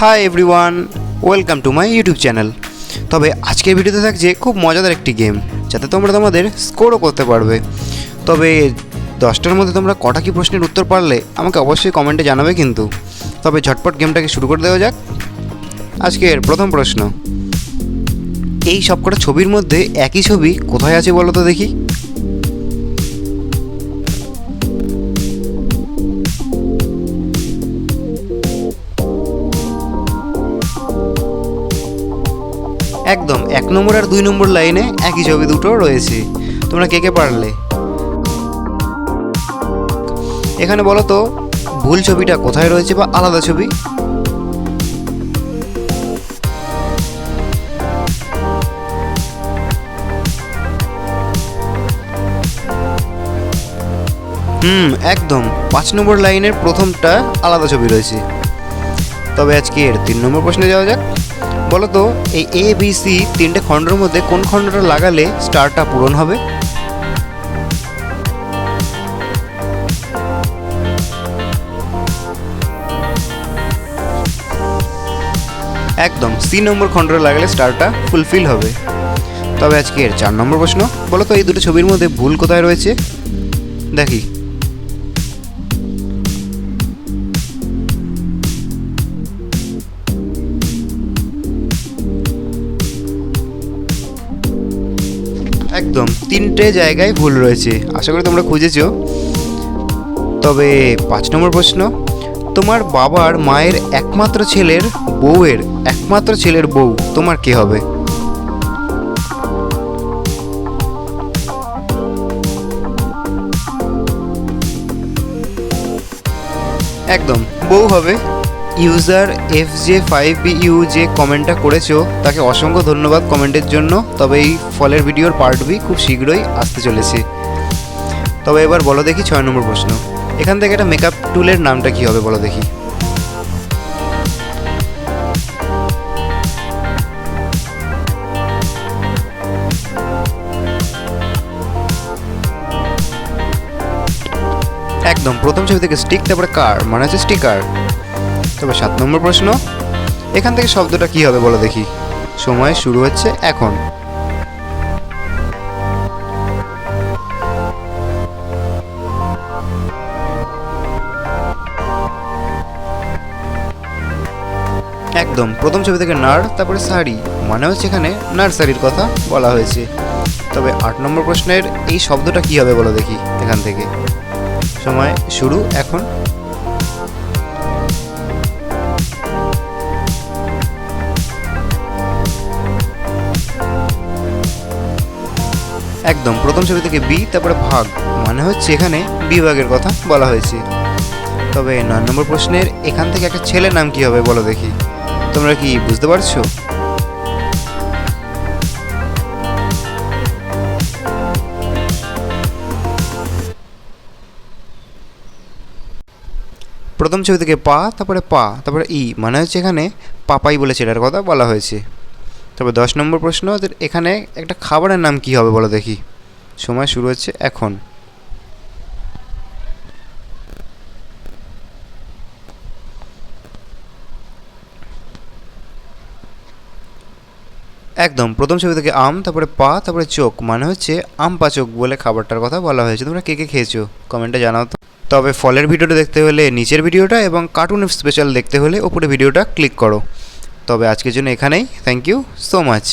Hi everyone welcome to my YouTube channel তবে আজকের ভিডিওতে থাকছে খুব মজাদার একটি গেম যাতে তোমরা তোমাদের স্কোরও করতে পারবে। তবে দশটার মধ্যে তোমরা কটা কি প্রশ্নের উত্তর পারলে আমাকে অবশ্যই কমেন্টে জানাবে কিন্তু। তবে ঝটপট গেমটাকে শুরু করে দেওয়া যাক। আজকের প্রথম প্রশ্ন। এই সবকটা ছবির মধ্যে একই ছবি কোথায় আছে বলো তো দেখি। একদম, এক নম্বর আর দুই নম্বর লাইনে একই ছবি দুটো রয়েছে। তোমরা কে কে পারলে? এখানে বলো তো, ভুল ছবিটা কোথায় রয়েছে বা আলাদা ছবি? হুম, একদম। পাঁচ নম্বর লাইনের প্রথমটা আলাদা ছবি রয়েছে। তবে আজকে এর তিন নম্বর প্রশ্নে যাওয়া যাক। বলো তো এই এ বি সি তিনটে খণ্ডের মধ্যে কোন খণ্ডটা লাগালে স্টারটা পূরণ হবে? একদম সি নম্বর খণ্ডটা লাগালে স্টারটা ফুলফিল হবে। তবে আজকে এর চার নম্বর প্রশ্ন বলো তো এই দুটো ছবির মধ্যে ভুল কোথায় রয়েছে? দেখি। একদম তিনটে জায়গায় ভুল রয়েছে। আশা করি তোমরা খুঁজেছো। তবে পাঁচ নম্বর প্রশ্ন, তোমার বাবার মায়ের একমাত্র ছেলের বউয়ের একমাত্র ছেলের বউ, তোমার কে হবে? একদম, বউ হবে। User F J five B U যে কমেন্টটা করেছ, তাকে অসংখ্য ধন্যবাদ কমেন্টের জন্য। তবে এই ফলের ভিডিওর পার্ট বি খুব শীঘ্রই আসতে চলেছে। তবে এবার বলো দেখি ছয় নম্বর প্রশ্ন। এখান থেকে একটা মেকআপ টুলের নামটা কি হবে বলো দেখি। একদম, প্রথম ছবি থেকে স্টিক তারপরে কার মানে হচ্ছে স্টিকার তবে সাত নম্বর প্রশ্ন, এখান থেকে শব্দটা কি হবে বলো দেখি। সময় শুরু হচ্ছে এখন। একদম, প্রথম ছবি থেকে নার, তারপরে শাড়ি মানে হচ্ছে এখানে নার্সারির কথা বলা হয়েছে। তবে আট নম্বর প্রশ্নের এই শব্দটা কি হবে বলো দেখি এখান থেকে। সময় শুরু এখন। একদম, প্রথম ছবি থেকে বি, তারপরে ভাগ মানে হচ্ছে এখানে বিভাগের কথা বলা হয়েছে। তবে নয় নম্বর প্রশ্নের, এখান থেকে একটা ছেলের নাম কি হবে বলো দেখি। তোমরা কি বুঝতে পারছ? প্রথম ছবি থেকে পা, তারপরে পা, তারপরে ই মানে হচ্ছে এখানে পাপাই বলে ছেলের কথা বলা হয়েছে। তবে দশ নম্বর প্রশ্ন এখানে একটা খাবারের নাম কি হবে বলো দেখি। সময় শুরু হচ্ছে এখন। একদম, প্রথম ছবি থেকে আম, তারপরে পা, তারপরে চোখ মানে হচ্ছে আম পা, চোখ বলে খাবারটার কথা বলা হয়েছে। তোমরা কে কে খেয়েছো? কমেন্টে জানাও তো। তবে ফলের ভিডিওটা দেখতে হলে নিচের ভিডিওটা এবং কার্টুন স্পেশাল দেখতে হলে ওপরে ভিডিওটা ক্লিক করো। তবে আজকের জন্য এখানেই। Thank you so much